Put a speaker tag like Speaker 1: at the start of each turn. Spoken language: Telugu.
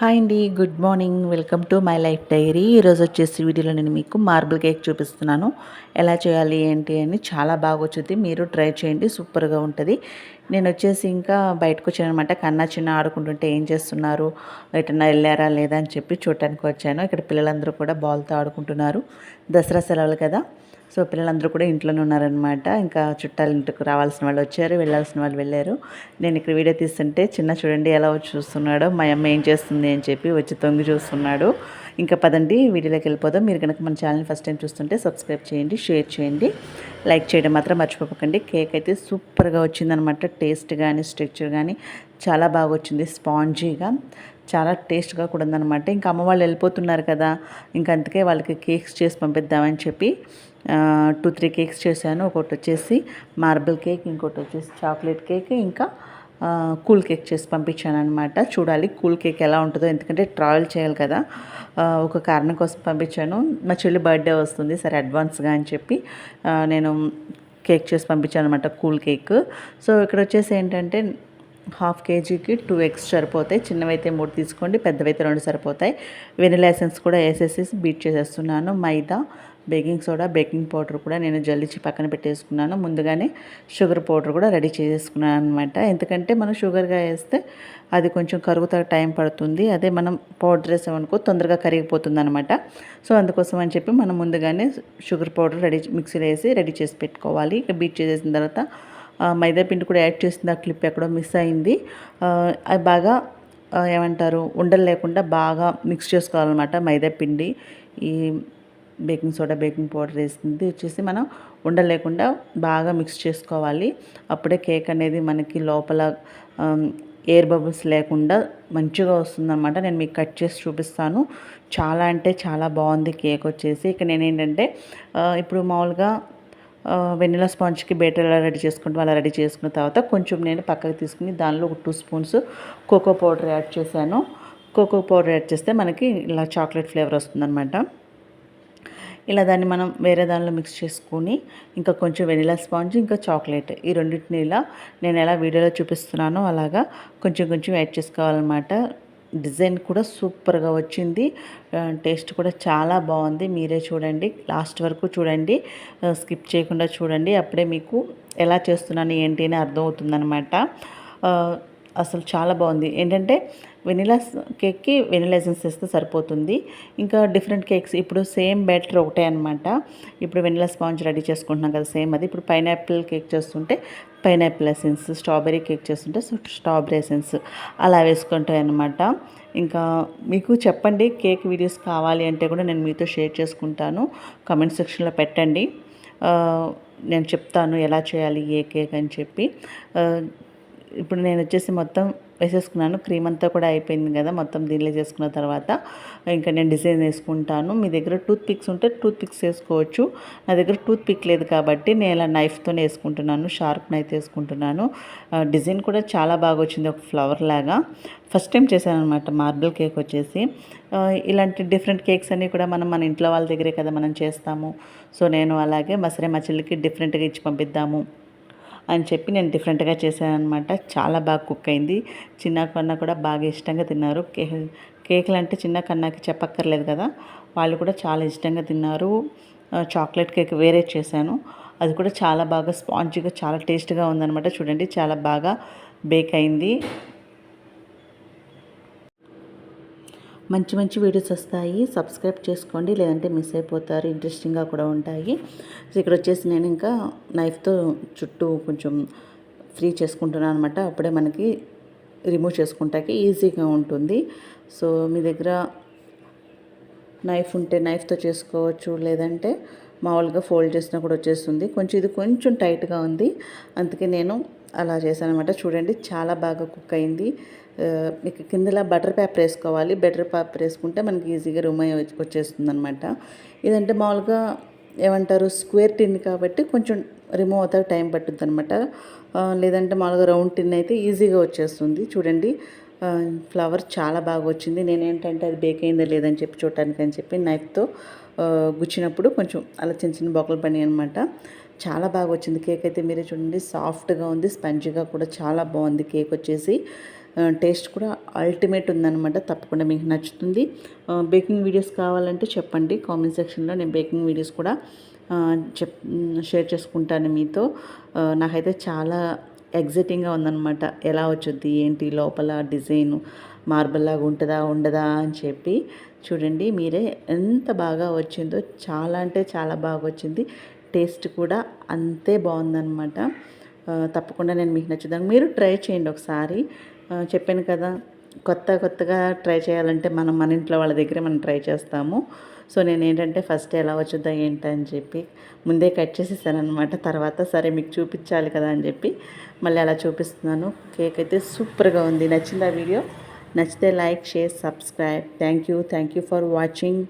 Speaker 1: హాయ్ అండి good morning. Welcome to my life diary. ఈరోజు వచ్చేసి వీడియోలో నేను మీకు మార్బుల్ కేక్ చూపిస్తున్నాను. ఎలా చేయాలి ఏంటి అని చాలా బాగా వచ్చింది. మీరు ట్రై చేయండి సూపర్గా ఉంటుంది. నేను వచ్చేసి ఇంకా బయటకు వచ్చానమాట అనమాట కన్నా చిన్న ఆడుకుంటుంటే ఏం చేస్తున్నారు? ఎటన్నా వెళ్ళారా లేదా అని చెప్పి చూడటానికి వచ్చాను. ఇక్కడ పిల్లలందరూ కూడా బాల్తో ఆడుకుంటున్నారు. దసరా సెలవులు కదా. సో పిల్లలందరూ కూడా ఇంట్లోనే ఉన్నారనమాట ఇంకా చుట్టాల ఇంటికి రావాల్సిన వాళ్ళు వచ్చారు వెళ్ళాల్సిన వాళ్ళు వెళ్ళారు. నేను ఇక్కడ వీడియో తీస్తుంటే చిన్న చూడండి ఎలా వచ్చి చూస్తున్నాడో మా అమ్మ ఏం చేస్తుంది అని చెప్పి వచ్చి తొంగి చూస్తున్నాడు. ఇంకా పదండి వీడియోలోకి వెళ్ళిపోదాం. మీరు కనుక మన ఛానల్ ఫస్ట్ టైం చూస్తుంటే సబ్స్క్రైబ్ చేయండి షేర్ చేయండి. లైక్ చేయడం మాత్రం మర్చిపోకండి. కేక్ అయితే సూపర్గా వచ్చిందనమాట టేస్ట్ కానీ స్ట్రక్చర్ కానీ చాలా బాగా వచ్చింది స్పాంజీగా. చాలా టేస్ట్గా కూడా ఉందన్నమాట. ఇంకా అమ్మ వాళ్ళు వెళ్ళిపోతున్నారు కదా ఇంకా అందుకే వాళ్ళకి కేక్స్ చేసి పంపిద్దామని చెప్పి టూ త్రీ కేక్స్ చేశాను. ఒకటి వచ్చేసి మార్బుల్ కేక్ ఇంకోటి వచ్చేసి చాక్లెట్ కేక్ ఇంకా కూల్ కేక్ చేసి పంపించాను అనమాట చూడాలి కూల్ కేక్ ఎలా ఉంటుందో ఎందుకంటే ట్రావెల్ చేయాలి కదా. ఒక కారణం కోసం పంపించాను. మా చెల్లి బర్త్డే వస్తుంది సరే అడ్వాన్స్గా అని చెప్పి నేను కేక్ చేసి పంపించాను అనమాట కూల్ కేక్. సో ఇక్కడ వచ్చేసి ఏంటంటే హాఫ్ కేజీకి టూ ఎగ్స్ సరిపోతాయి. చిన్నవైతే మూడు తీసుకోండి పెద్దవైతే రెండు సరిపోతాయి. వెనిలా ఎసెన్స్ కూడా వేసేసి బీట్ చేసేస్తున్నాను. మైదా బేకింగ్ సోడా బేకింగ్ పౌడర్ కూడా నేను జల్లిచి పక్కన పెట్టేసుకున్నాను. ముందుగానే షుగర్ పౌడర్ కూడా రెడీ చేసుకున్నాను అనమాట ఎందుకంటే మనం షుగర్గా వేస్తే అది కొంచెం కరుగుతా టైం పడుతుంది. అదే మనం పౌడర్ వేసామనుకో తొందరగా కరిగిపోతుంది అనమాట సో అందుకోసం అని చెప్పి మనం ముందుగానే షుగర్ పౌడర్ రెడీ మిక్సీలో వేసి రెడీ చేసి పెట్టుకోవాలి. ఇక బీట్ చేసేసిన తర్వాత మైదా పిండి కూడా యాడ్ చేసింది. ఆ క్లిప్ ఎక్కడో మిస్ అయింది. అది బాగా ఏమంటారు ఉండలు లేకుండా బాగా మిక్స్ చేసుకోవాలన్నమాట మైదా పిండి. ఈ బేకింగ్ సోడా బేకింగ్ పౌడర్ వేసింది వచ్చేసి మనం ఉండలేకుండా బాగా మిక్స్ చేసుకోవాలి. అప్పుడే కేక్ అనేది మనకి లోపల ఎయిర్ బబుల్స్ లేకుండా మంచిగా వస్తుందన్నమాట. నేను మీకు కట్ చేసి చూపిస్తాను. చాలా అంటే చాలా బాగుంది కేక్ వచ్చేసి. ఇక నేను ఏంటంటే ఇప్పుడు మామూలుగా వెనిలా స్పాంజ్కి బేటర్ ఎలా రెడీ చేసుకుంటే అలా రెడీ చేసుకున్న తర్వాత కొంచెం నేను పక్కకు తీసుకుని దానిలో ఒక two spoons cocoa powder add చేశాను. కోకో పౌడర్ యాడ్ చేస్తే మనకి ఇలా చాక్లెట్ ఫ్లేవర్ వస్తుందన్నమాట. ఇలా దాన్ని మనం వేరే దానిలో మిక్స్ చేసుకొని ఇంకా కొంచెం వెనిలా స్పాంజ్ ఇంకా చాక్లెట్ ఈ రెండింటిని ఇలా నేను ఎలా వీడియోలో చూపిస్తున్నానో అలాగా కొంచెం కొంచెం యాడ్ చేసుకోవాలన్నమాట. డిజైన్ కూడా సూపర్గా వచ్చింది. టేస్ట్ కూడా చాలా బాగుంది. మీరే చూడండి. లాస్ట్ వరకు చూడండి. స్కిప్ చేయకుండా చూడండి. అప్పుడే మీకు ఎలా చేస్తున్నాను ఏంటి అని అర్థమవుతుందనమాట అసలు చాలా బాగుంది. ఏంటంటే వెనిలా కేక్కి వెనిలా ఎసెన్స్ వేస్తే సరిపోతుంది. ఇంకా డిఫరెంట్ కేక్స్ ఇప్పుడు సేమ్ బ్యాటర్ ఒకటే అనమాట ఇప్పుడు వెనిలా స్పాంజ్ రెడీ చేసుకుంటున్నాం కదా సేమ్ అది. ఇప్పుడు పైనాపిల్ కేక్ చేస్తుంటే పైనాపిల్ ఎసెన్స్ స్ట్రాబెరీ కేక్ చేస్తుంటే స్ట్రాబెరీ ఎసెన్స్ అలా వేసుకుంటాయి అనమాట ఇంకా మీకు చెప్పండి కేక్ వీడియోస్ కావాలి అంటే కూడా నేను మీతో షేర్ చేసుకుంటాను. కమెంట్ సెక్షన్లో పెట్టండి. నేను చెప్తాను ఎలా చేయాలి ఏ కేక్ అని చెప్పి. ఇప్పుడు నేను వచ్చేసి మొత్తం వేసేసుకున్నాను. క్రీమ్ అంతా కూడా అయిపోయింది కదా మొత్తం దీనిలో చేసుకున్న తర్వాత. ఇంకా నేను డిజైన్ వేసుకుంటాను. మీ దగ్గర టూత్ పిక్స్ ఉంటే టూత్ పిక్స్ వేసుకోవచ్చు. నా దగ్గర టూత్ పిక్ లేదు కాబట్టి నేను ఇలా నైఫ్తోనే వేసుకుంటున్నాను. షార్ప్ నైఫ్ వేసుకుంటున్నాను. డిజైన్ కూడా చాలా బాగా వచ్చింది ఒక ఫ్లవర్ లాగా. ఫస్ట్ టైం చేశాను అనమాట మార్బుల్ కేక్ వచ్చేసి ఇలాంటి డిఫరెంట్ కేక్స్ అన్నీ కూడా మనం మన ఇంట్లో వాళ్ళ దగ్గరే కదా మనం చేస్తాము. సో నేను అలాగే మసరే మా చెల్లికి డిఫరెంట్గా ఇచ్చి పంపిద్దాము. అని చెప్పి నేను డిఫరెంట్గా చేశాను అనమాట చాలా బాగా కుక్ అయింది. చిన్న కన్నా కూడా బాగా ఇష్టంగా తిన్నారు. కేక్ కేకులు అంటే చిన్న కన్నాకి చెప్పక్కర్లేదు కదా. వాళ్ళు కూడా చాలా ఇష్టంగా తిన్నారు. చాక్లెట్ కేక్ వేరే చేశాను. అది కూడా చాలా బాగా స్పాంజీగా చాలా టేస్ట్గా ఉందనమాట చూడండి చాలా బాగా బేక్ అయింది. మంచి మంచి వీడియోస్ వస్తాయి. సబ్స్క్రైబ్ చేసుకోండి. లేదంటే మిస్ అయిపోతారు. ఇంట్రెస్టింగ్గా కూడా ఉంటాయి. సో ఇక్కడ వచ్చేసి నేను ఇంకా నైఫ్తో చుట్టూ కొంచెం ఫ్రీ చేసుకుంటున్నాను అనమాట అప్పుడే మనకి రిమూవ్ చేసుకుంటాకి ఈజీగా ఉంటుంది. సో మీ దగ్గర నైఫ్ ఉంటే నైఫ్తో చేసుకోవచ్చు. లేదంటే మామూలుగా ఫోల్డ్ చేసినా కూడా వచ్చేస్తుంది. కొంచెం ఇది కొంచెం టైట్గా ఉంది. అందుకే నేను అలా చేశాను అనమాట చూడండి చాలా బాగా కుక్ అయింది. మీకు కిందలా బటర్ పేపర్ వేసుకోవాలి. బటర్ పేపర్ వేసుకుంటే మనకి ఈజీగా రుమ్ వచ్చేస్తుంది అనమాట ఇదంటే మామూలుగా ఏమంటారు స్క్వేర్ టిన్ కాబట్టి కొంచెం రిమూవ్ అవుతా టైం పట్టుద్ది అనమాట లేదంటే మామూలుగా రౌండ్ టిన్ అయితే ఈజీగా వచ్చేస్తుంది. చూడండి ఫ్లవర్ చాలా బాగా వచ్చింది. నేనేంటంటే అది బేక్ అయిందో లేదని చెప్పి చూడటానికి అని చెప్పి నైఫ్తో గుచ్చినప్పుడు కొంచెం అలా చిన్న చిన్న బొక్కలు పడినాయి అనమాట చాలా బాగా వచ్చింది. కేక్ అయితే మీరే చూడండి. సాఫ్ట్గా ఉంది. స్పంజీగా కూడా చాలా బాగుంది కేక్ వచ్చేసి. టేస్ట్ కూడా అల్టిమేట్ ఉందన్నమాట. తప్పకుండా మీకు నచ్చుతుంది. బేకింగ్ వీడియోస్ కావాలంటే చెప్పండి. కామెంట్ సెక్షన్లో నేను బేకింగ్ వీడియోస్ కూడా చెప్ షేర్ చేసుకుంటాను మీతో. నాకైతే చాలా ఎగ్జైటింగ్గా ఉందన్నమాట. ఎలా వచ్చుద్ది? ఏంటి? లోపల డిజైన్ మార్బల్ లాగా ఉంటుందా? ఉండదా? అని చెప్పి చూడండి. మీరే ఎంత బాగా వచ్చిందో చాలా అంటే చాలా బాగా వచ్చింది. టేస్ట్ కూడా అంతే బాగుందన్నమాట. తప్పకుండా నేను మీకు నచ్చుదాను మీరు ట్రై చేయండి ఒకసారి. చెప్పాను కదా కొత్త కొత్తగా ట్రై చేయాలంటే మనం మన ఇంట్లో వాళ్ళ దగ్గరే మనం ట్రై చేస్తాము. సో నేను ఏంటంటే ఫస్ట్ ఎలా వచ్చుద్దా ఏంటని చెప్పి ముందే కట్ చేసేసానమాట తర్వాత సరే మీకు చూపించాలి కదా అని చెప్పి మళ్ళీ అలా చూపిస్తున్నాను. కేక్ అయితే సూపర్గా ఉంది. నచ్చిందా వీడియో? నచ్చితే like share subscribe. Thank you. Thank you for watching.